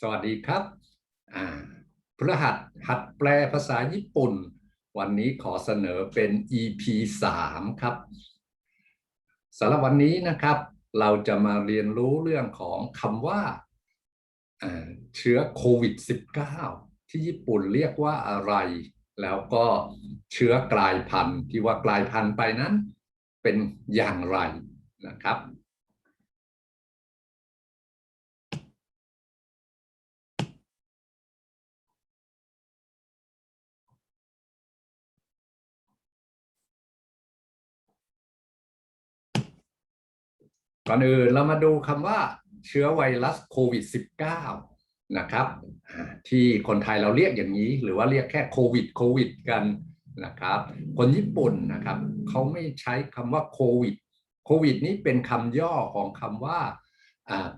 สวัสดีครับอ่าพฤหัสหัดแปลภาษาญี่ปุ่น วันนี้ขอเสนอเป็น EP 3 ครับสำหรับวันนี้นะครับ เราจะมาเรียนรู้เรื่องของคำว่าอ่าเชื้อโควิด -19 ที่ญี่ปุ่นเรียกว่าอะไร แล้วก็เชื้อกลายพันธุ์ที่ว่ากลายพันธุ์ไปนั้นเป็นอย่างไรนะครับ ก่อนอื่นเรามาดูคำว่าเชื้อไวรัสโควิด -19 นะครับที่คนไทยเราเรียกอย่างนี้ หรือว่าเรียกแค่โควิดโควิดกันนะครับ คนญี่ปุ่นนะครับเขาไม่ใช้คำว่าโควิดโควิดนี้เป็นคำย่อของคำว่า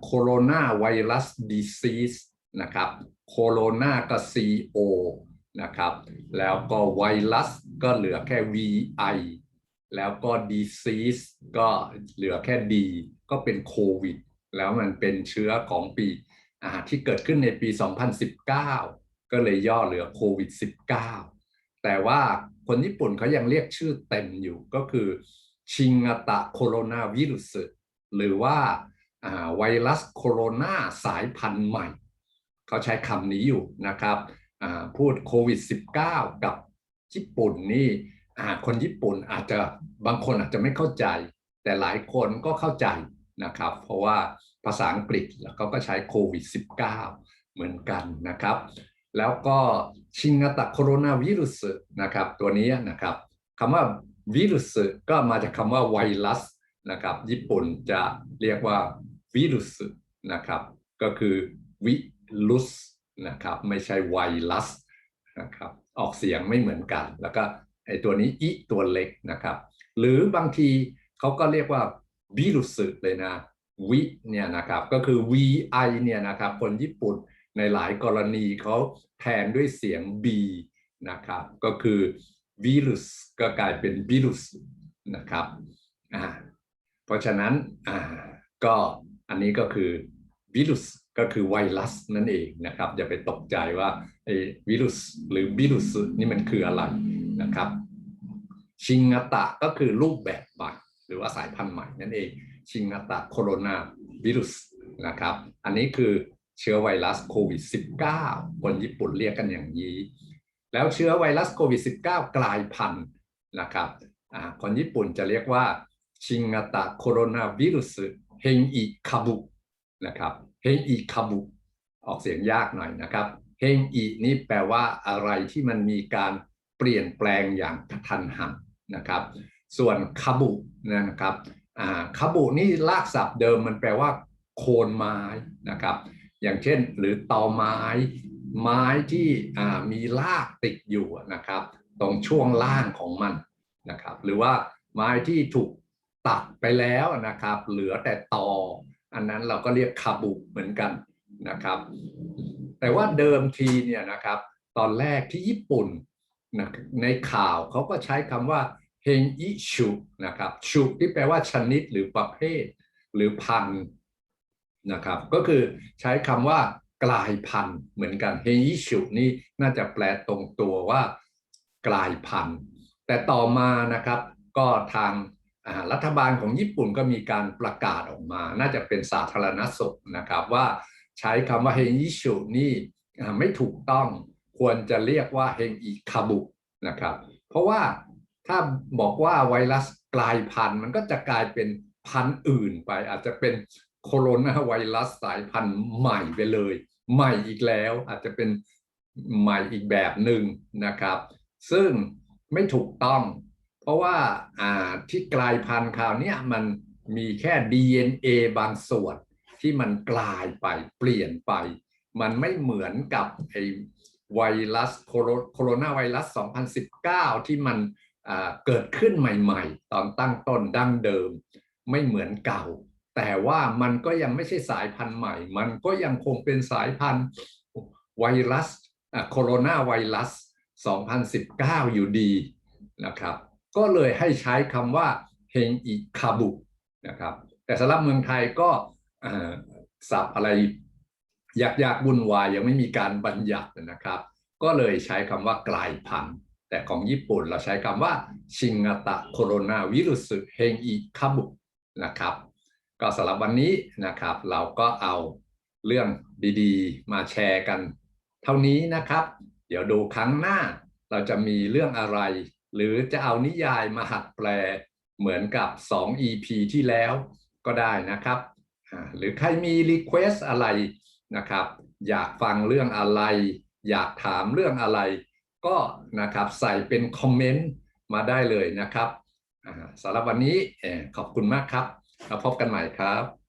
โคโรนาไวรัสดิซีสนะครับโคโรนาก็ CO นะครับ แล้วก็ไวรัสก็เหลือแค่ VI แล้วก็ disease ก็เหลือแค่ D ก็เป็นโควิด แล้วมันเป็นเชื้อของปีอ่าที่เกิดขึ้นในปี 2019 ก็เลยย่อเหลือโควิด 19 แต่ว่าคนญี่ปุ่นเขายังเรียกชื่อเต็มอยู่ก็คือชิงตะโคโรนาวิรุสหรือว่าไวรัสโคโรนาสายพันธุ์ใหม่ เขาใช้คำนี้อยู่นะครับพูดโควิด -19 กับญี่ปุ่นนี่ คนญี่ปุ่นอาจจะบางคนอาจจะไม่เข้าใจ แต่หลายคนก็เข้าใจนะครับ เพราะว่าภาษาอังกฤษแล้วเขาก็ใช้โควิด -19 เหมือนกันนะครับ แล้วก็ชิงตะโคโรนาวิรุสนะครับ ตัวนี้นะครับคำว่าวิรุสก็มาจากคำว่าไวรัสนะครับ ญี่ปุ่นจะเรียกว่าวิรุสนะครับ ก็คือวิรุสนะครับ ไม่ใช่ไวรัสนะครับ ออกเสียงไม่เหมือนกัน แล้วก็ ไอตัวนี้อีตัวเล็กนะครับ หรือบางทีเขาก็เรียกว่าวิรุสเลยนะวิเนี่ยนะครับก็คือ vi เนี่ยนะครับคนญี่ปุ่นในหลายกรณีเขาแทนด้วยเสียง b นะครับก็คือวิรุสก็กลายเป็นวิรุสนะครับอ่าเพราะฉะนั้นอ่าก็อันนี้ก็คือวิรุสก็คือไวรัสนั่นเองนะครับอย่าไปตกใจว่าไอ้วิรุสหรือวิรุสนี่มันคืออะไร นะครับ ชิงตะก็คือรูปแบบใหม่หรือว่าสายพันธุ์ใหม่นั่นเอง ชิงตะโคโรนาวิรุสนะครับ อันนี้คือเชื้อไวรัสโควิด -19 คนญี่ปุ่นเรียกกันอย่างนี้ แล้วเชื้อไวรัสโควิด -19 กลายพันธุ์นะครับคนญี่ปุ่นจะเรียกว่าชิงตะโคโรนาวิรุสเฮงอิคาบุนะครับเฮงอิคาบุออกเสียงยากหน่อยนะครับเฮงอินี่แปลว่าอะไรที่มันมีการ เปลี่ยนแปลงอย่างกระทันหันนะครับ ส่วนคาบุนะครับคาบุนี่ลากศัพท์เดิมมันแปลว่า โคนไม้นะครับ อย่างเช่น หรือตอไม้ ไม้ที่มีรากติดอยู่นะครับ ตรงช่วงล่างของมันนะครับ หรือว่าไม้ที่ถูกตัดไปแล้วนะครับ เหลือแต่ตอ อันนั้นเราก็เรียกคาบุเหมือนกันนะครับ แต่ว่าเดิมทีเนี่ยนะครับ ตอนแรกที่ญี่ปุ่น ในข่าวเขาก็ใช้คำว่าเฮงอิชุนะครับชุที่แปลว่าชนิดหรือประเภท หรือพันธุ์นะครับก็คือใช้คำว่ากลายพันธุ์เหมือนกันเฮงอิชุนี่น่าจะแปลตรงตัวว่ากลายพันธุ์ แต่ต่อมานะครับก็ทางรัฐบาลของญี่ปุ่นก็มีการประกาศออกมา น่าจะเป็นสาธารณสุขนะครับว่าใช้คำว่าเฮงอิชุนี่ไม่ถูกต้อง ควรจะเรียกว่าเฮงอิคาบุนะครับ เพราะว่าถ้าบอกว่าไวรัสกลายพันธุ์มันก็จะกลายเป็นพันธุ์อื่นไป อาจจะเป็นโคโรนาไวรัสสายพันธุ์ใหม่ไปเลย ใหม่อีกแล้วอาจจะเป็นใหม่อีกแบบหนึ่งนะครับ ซึ่งไม่ถูกต้อง เพราะว่าที่กลายพันธุ์คราวนี้มันมีแค่ DNA บางส่วนที่มันกลายไปเปลี่ยนไป มันไม่เหมือนกับไอ ไวรัสโคโรนาไวรัส 2019 ที่มันเกิดขึ้นใหม่ๆ ตอนตั้งต้นดั้งเดิมไม่เหมือนเก่า แต่ว่ามันก็ยังไม่ใช่สายพันธุ์ใหม่ มันก็ยังคงเป็นสายพันธุ์ไวรัสโคโรนาไวรัส 2019 อยู่ดีนะครับ ก็เลยให้ใช้คำว่าเฮงอิคาบุนะครับ แต่สำหรับเมืองไทยก็สับอะไร ยากอยากวุ่นวายยังไม่มีการบัญญัตินะครับ ก็เลยใช้คำว่ากลายพันธุ์ แต่ของญี่ปุ่นเราใช้คำว่าชิงตะโคโรนาวิรุสเฮงอิคาบุนะครับ ก็สำหรับวันนี้นะครับ เราก็เอาเรื่องดีๆ มาแชร์กัน เท่านี้นะครับ เดี๋ยวดูครั้งหน้าเราจะมีเรื่องอะไร หรือจะเอานิยายมาหัดแปลเหมือนกับ 2 EP ที่แล้วก็ได้นะครับ หรือใครมีรีเควสอะไร นะครับ อยากฟังเรื่องอะไร อยากถามเรื่องอะไร ก็นะครับใส่เป็นคอมเมนต์มาได้เลยนะครับสำหรับวันนี้ขอบคุณมากครับแล้วพบกันใหม่ครับ